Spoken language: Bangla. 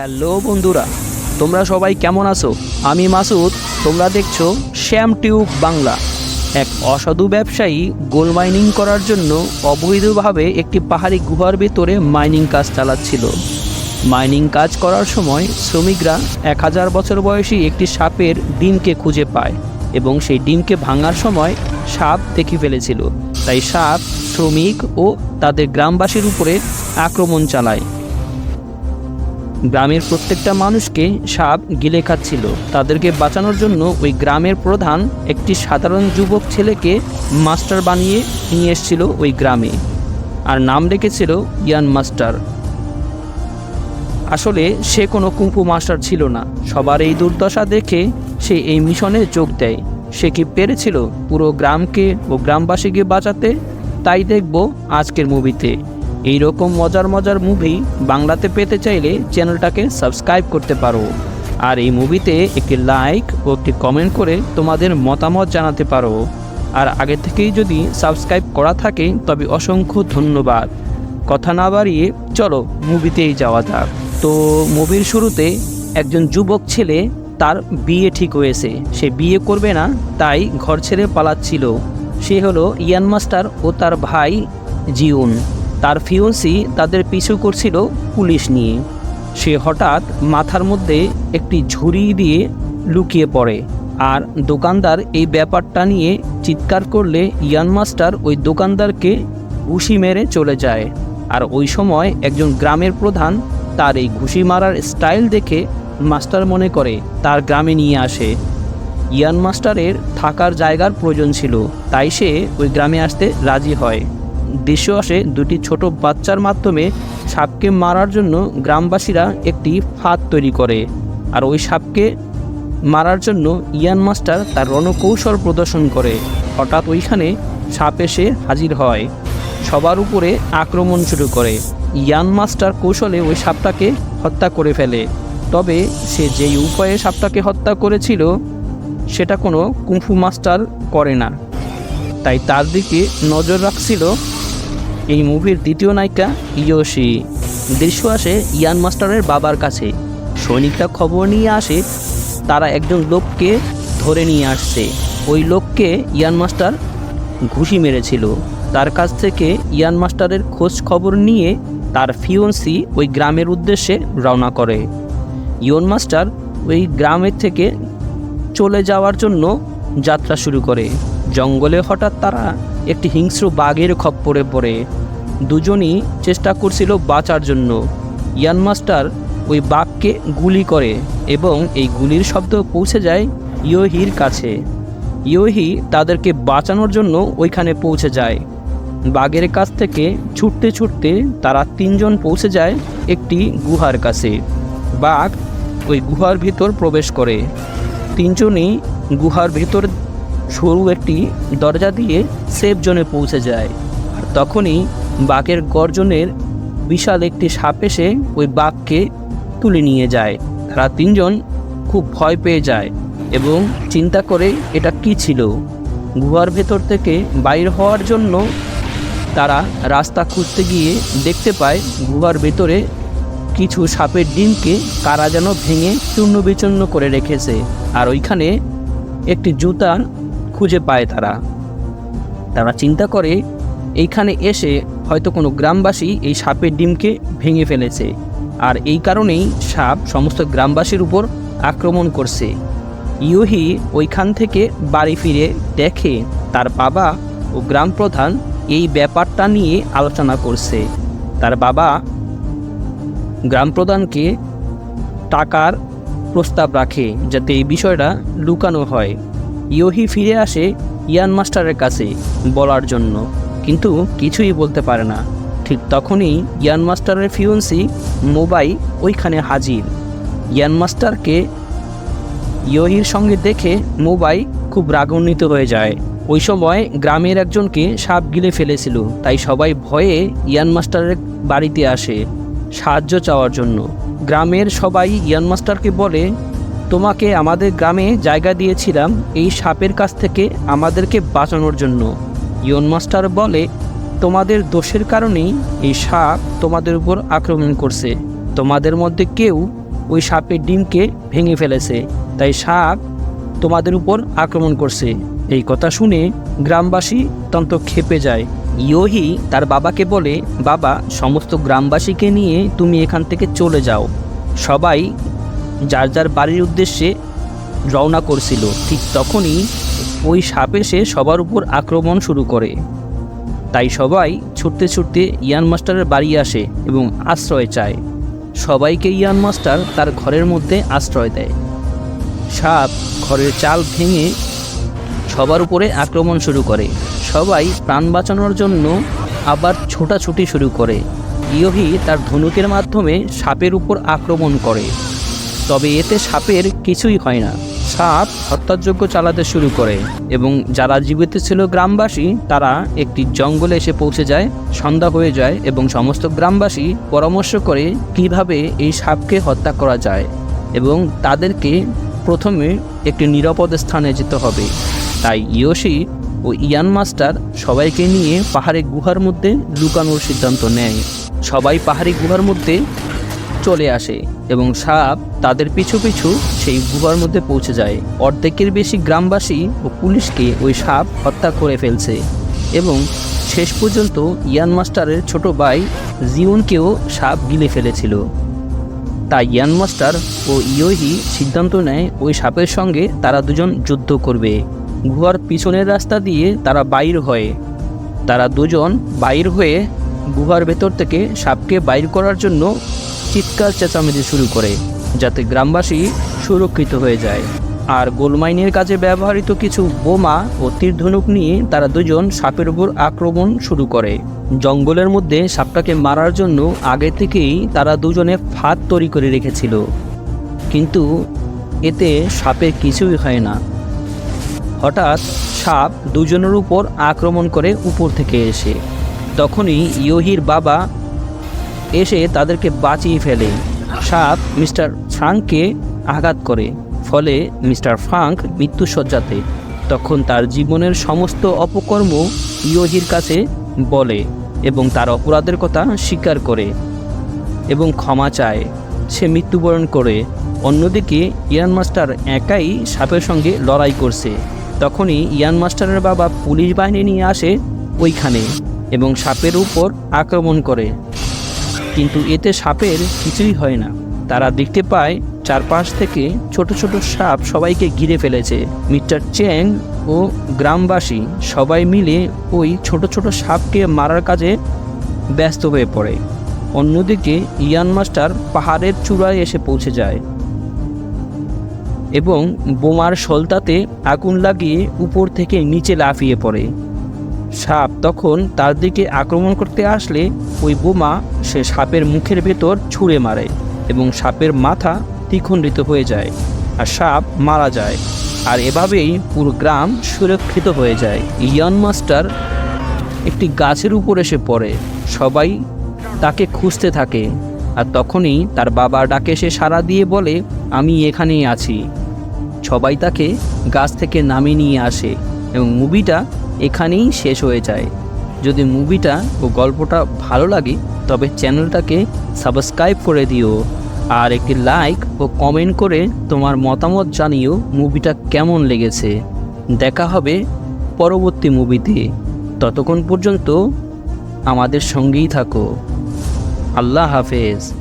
হ্যালো বন্ধুরা, তোমরা সবাই কেমন আছো? আমি মাসুদ, তোমরা দেখছ শ্যাম টিউব বাংলা। এক অসাধু ব্যবসায়ী গোল মাইনিং করার জন্য অবৈধভাবে একটি পাহাড়ি গুহার ভেতরে মাইনিং কাজ চালাচ্ছিল। মাইনিং কাজ করার সময় শ্রমিকরা এক হাজার বছর বয়সী একটি সাপের ডিমকে খুঁজে পায় এবং সেই ডিমকে ভাঙার সময় সাপ দেখে ফেলেছিল। তাই সাপ, শ্রমিক ও তাদের গ্রামবাসীর উপরে আক্রমণ চালায়। গ্রামের প্রত্যেকটা মানুষকে সাপ গিলে খাচ্ছিল। তাদেরকে বাঁচানোর জন্য ওই গ্রামের প্রধান একটি সাধারণ যুবক ছেলেকে মাস্টার বানিয়ে নিয়ে এসেছিল ওই গ্রামে আর নাম রেখেছিল ইয়ান মাস্টার। আসলে সে কোনো কুম্পু মাস্টার ছিল না। সবার এই দুর্দশা দেখে সে এই মিশনে যোগ দেয়। সে কি পেরেছিল পুরো গ্রামকে ও গ্রামবাসীকে বাঁচাতে? তাই দেখব আজকের মুভিতে। এই রকম মজার মজার মুভি বাংলাতে পেতে চাইলে চ্যানেলটাকে সাবস্ক্রাইব করতে পারো। আর এই মুভিতে একটি লাইক ও একটি কমেন্ট করে তোমাদের মতামত জানাতে পারো। আর আগে থেকেই যদি সাবস্ক্রাইব করা থাকে, তবে অসংখ্য ধন্যবাদ। কথা না বাড়িয়ে চলো মুভিতেই যাওয়া যাক। তো মুভির শুরুতে একজন যুবক ছেলে তার বিয়ে ঠিক হয়েছে। সে বিয়ে করবে না, তাই ঘর ছেড়ে পালাচ্ছিল। সে হলো ইয়ান মাস্টার ও তার ভাই জিউন। তার ফিওন্সি তাদের পিছু করছিল পুলিশ নিয়ে। সে হঠাৎ মাথার মধ্যে একটি ঝুড়ি দিয়ে লুকিয়ে পড়ে আর দোকানদার এই ব্যাপারটা নিয়ে চিৎকার করলে ইয়ান মাস্টার ওই দোকানদারকে ঘুষি মেরে চলে যায়। আর ওই সময় একজন গ্রামের প্রধান তার এই ঘুষি মারার স্টাইল দেখে মাস্টার মনে করে, তার গ্রামে নিয়ে আসে। ইয়ান মাস্টারের থাকার জায়গার প্রয়োজন ছিল, তাই সে ওই গ্রামে আসতে রাজি হয়। দৃশ্য আসে দুটি ছোট বাচ্চার মাধ্যমে সাপকে মারার জন্য গ্রামবাসীরা একটি ফাঁদ তৈরি করে। আর ওই সাপকে মারার জন্য ইয়ান মাস্টার তার রণকৌশল প্রদর্শন করে। হঠাৎ ওইখানে সাপ এসে হাজির হয়। সবার উপরে আক্রমণ শুরু করে। ইয়ান মাস্টার কৌশলে ওই সাপটাকে হত্যা করে ফেলে। তবে সে যেই উপায়ে সাপটাকে হত্যা করেছিল, সেটা কোনো কুংফু মাস্টার করে না। তাই তার দিকে নজর রাখছিল এই মুভির দ্বিতীয় নায়িকা ইয়োশি। দৃশ্য আসে ইয়ান মাস্টারের বাবার কাছে। সৈনিকরা খবর নিয়ে আসে, তারা একজন লোককে ধরে নিয়ে আসছে। ওই লোককে ইয়ান মাস্টার ঘুষি মেরেছিল। তার কাছ থেকে ইয়ান মাস্টারের খোঁজ খবর নিয়ে তার ফিওন্সি ওই গ্রামের উদ্দেশ্যে রওনা করে। ইয়ন মাস্টার ওই গ্রামের থেকে চলে যাওয়ার জন্য যাত্রা শুরু করে। জঙ্গলে হঠাৎ তারা একটি হিংস্র বাঘের খপ্পরে পড়ে। দুজনই চেষ্টা করছিল বাঁচার জন্য। ইয়ান মাস্টার ওই বাঘকে গুলি করে এবং এই গুলির শব্দ পৌঁছে যায় ইয়োহির কাছে। ইয়োহি তাদেরকে বাঁচানোর জন্য ওইখানে পৌঁছে যায়। বাঘের কাছ থেকে ছুটতে ছুটতে তারা তিনজন পৌঁছে যায় একটি গুহার কাছে। বাঘ ওই গুহার ভিতর প্রবেশ করে। তিনজনই গুহার ভেতর সরু একটি দরজা দিয়ে সেফ জোনে পৌঁছে যায়। আর তখনই বাঘের গর্জনের বিশাল একটি সাপ এসে ওই বাঘকে তুলে নিয়ে যায়। তারা তিনজন খুব ভয় পেয়ে যায় এবং চিন্তা করে এটা কি ছিল। গুহার ভেতর থেকে বাইর হওয়ার জন্য তারা রাস্তা খুঁজতে গিয়ে দেখতে পায় গুহার ভেতরে কিছু সাপের ডিমকে কারা যেন ভেঙে চূর্ণ বিচূর্ণ করে রেখেছে। আর ওইখানে একটি জুতা খুঁজে পায় তারা। তারা চিন্তা করে, এইখানে এসে হয়তো কোনো গ্রামবাসী এই সাপের ডিমকে ভেঙে ফেলেছে। আর এই কারণেই সাপ সমস্ত গ্রামবাসীর উপর আক্রমণ করছে। ইউহি ওইখান থেকে বাড়ি ফিরে দেখে তার বাবা ও গ্রাম প্রধান এই ব্যাপারটা নিয়ে আলোচনা করছে। তার বাবা গ্রাম প্রধানকে টাকার প্রস্তাব রাখে যাতে এই বিষয়টা লুকানো হয়। ইয়োহি ফিরে আসে ইয়ান মাস্টারের কাছে বলার জন্য। কিন্তু কিছুই বলতে পারে না। ঠিক তখনই ইয়ান মাস্টারের ফিউন্সি মোবাই ওইখানে হাজির। ইয়ান মাস্টারকে ইয়োহির সঙ্গে দেখে মোবাই খুব রাগান্বিত হয়ে যায়। ওই সময় গ্রামের একজনকে সাপ গিলে ফেলেছিল, তাই সবাই ভয়ে ইয়ান মাস্টারের বাড়িতে আসে সাহায্য চাওয়ার জন্য। গ্রামের সবাই ইয়ান মাস্টারকে বলে তোমাকে আমাদের গ্রামে জায়গা দিয়েছিলাম এই সাপের কাছ থেকে আমাদেরকে বাঁচানোর জন্য। ইয়ন মাস্টার বলে, তোমাদের দোষের কারণেই এই সাপ তোমাদের উপর আক্রমণ করছে। তোমাদের মধ্যে কেউ ওই সাপের ডিমকে ভেঙে ফেলেছে, তাই সাপ তোমাদের উপর আক্রমণ করছে। এই কথা শুনে গ্রামবাসী তন্ত খেপে যায়। ইয়োহি তার বাবাকে বলে, বাবা, সমস্ত গ্রামবাসীকে নিয়ে তুমি এখান থেকে চলে যাও। সবাই যার যার বাড়ির উদ্দেশ্যে রওনা করছিল, ঠিক তখনই ওই সাপ এসে সবার উপর আক্রমণ শুরু করে। তাই সবাই ছুটতে ছুটতে ইয়ান মাস্টারের বাড়ি আসে এবং আশ্রয় চায়। সবাইকে ইয়ান মাস্টার তার ঘরের মধ্যে আশ্রয় দেয়। সাপ ঘরের চাল ভেঙে সবার উপরে আক্রমণ শুরু করে। সবাই প্রাণ বাঁচানোর জন্য আবার ছোটাছুটি শুরু করে। ইয়োহি তার ধনুকের মাধ্যমে সাপের উপর আক্রমণ করে। তবে এতে সাপের কিছুই হয় না। সাপ হত্যাযজ্ঞ চালাতে শুরু করে এবং যারা জীবিত ছিল গ্রামবাসী, তারা একটি জঙ্গলে এসে পৌঁছে যায়, সন্ধ্যা হয়ে যায় এবং সমস্ত গ্রামবাসী পরামর্শ করে কীভাবে এই সাপকে হত্যা করা যায় এবং তাদেরকে প্রথমে একটি নিরাপদ স্থানে যেতে হবে। তাই ইয়োশি ও ইয়ান মাস্টার সবাইকে নিয়ে পাহাড়ে গুহার মধ্যে লুকানোর সিদ্ধান্ত নেয়। সবাই পাহাড়ি গুহার মধ্যে চলে আসে। এবং সাপ তাদের পিছু পিছু সেই গুহার মধ্যে পৌঁছে যায়। অর্ধেকের বেশি গ্রামবাসী ও পুলিশকে ওই সাপ হত্যা করে ফেলছে এবং শেষ পর্যন্ত ইয়ান মাস্টারের ছোট ভাই জিওনকেও সাপ গিলে ফেলেছিল। তাই ইয়ান মাস্টার ও ইয়োহি সিদ্ধান্ত নেয় ওই সাপের সঙ্গে তারা দুজন যুদ্ধ করবে। গুহার পিছনের রাস্তা দিয়ে তারা বাইর হয়। তারা দুজন বাইর হয়ে গুহার ভেতর থেকে সাপকে বাইর করার জন্য চিৎকার চেঁচামেচি শুরু করে, যাতে গ্রামবাসী সুরক্ষিত হয়ে যায়। আর গোলমাইনের কাজে ব্যবহৃত কিছু বোমা ও তীরধনুক নিয়ে তারা দুজন সাপের উপর আক্রমণ শুরু করে। জঙ্গলের মধ্যে সাপটাকে মারার জন্য আগে থেকেই তারা দুজনে ফাঁদ তৈরি করে রেখেছিল। কিন্তু এতে সাপের কিছুই হয় না। হঠাৎ সাপ দুজনের উপর আক্রমণ করে উপর থেকে এসে। তখনই ইয়োহির বাবা এসে তাদেরকে বাঁচিয়ে ফেলে। সাপ মিস্টার ফ্রাঙ্ককে আঘাত করে। ফলে মিস্টার ফ্রাঙ্ক মৃত্যুসজ্জাতে তখন তার জীবনের সমস্ত অপকর্ম ইয়োহির কাছে বলে এবং তার অপরাধের কথা স্বীকার করে এবং ক্ষমা চায়। সে মৃত্যুবরণ করে। অন্যদিকে ইয়ান মাস্টার একাই সাপের সঙ্গে লড়াই করছে। তখনই ইয়ান মাস্টারের বাবা পুলিশ বাহিনী নিয়ে আসে ওইখানে এবং সাপের উপর আক্রমণ করে। কিন্তু এতে সাপের কিছুই হয় না। তারা দেখতে পায়, চারপাশ থেকে ছোট ছোট সাপ সবাইকে ঘিরে ফেলেছে। মিস্টার চেং ও গ্রামবাসী সবাই মিলে ওই ছোট ছোট সাপকে মারার কাজে ব্যস্ত হয়ে পড়ে। অন্যদিকে ইয়ান মাস্টার পাহাড়ের চূড়ায় এসে পৌঁছে যায় এবং বোমার সলতাতে আগুন লাগিয়ে উপর থেকে নিচে লাফিয়ে পড়ে। সাপ তখন তার দিকে আক্রমণ করতে আসলে ওই বোমা সে সাপের মুখের ভেতর ছুঁড়ে মারে এবং সাপের মাথা দ্বিখণ্ডিত হয়ে যায় আর সাপ মারা যায়। আর এভাবেই পুরো গ্রাম সুরক্ষিত হয়ে যায়। ইয়ান মাস্টার একটি গাছের উপর এসে পড়ে। সবাই তাকে খুঁজতে থাকে আর তখনই তার বাবা ডাকে সে সাড়া দিয়ে বলে, আমি এখানেই আছি। সবাই তাকে গাছ থেকে নামিয়ে নিয়ে আসে এবং মুভিটা এখানেই শেষ হয়ে যায়। যদি মুভিটা ও গল্পটা ভালো লাগে, তবে চ্যানেলটাকে সাবস্ক্রাইব করে দিও। আর একটি লাইক ও কমেন্ট করে তোমার মতামত জানিও মুভিটা কেমন লেগেছে। দেখা হবে পরবর্তী মুভিতে। ততক্ষণ পর্যন্ত আমাদের সঙ্গেই থাকো। আল্লাহ হাফেজ।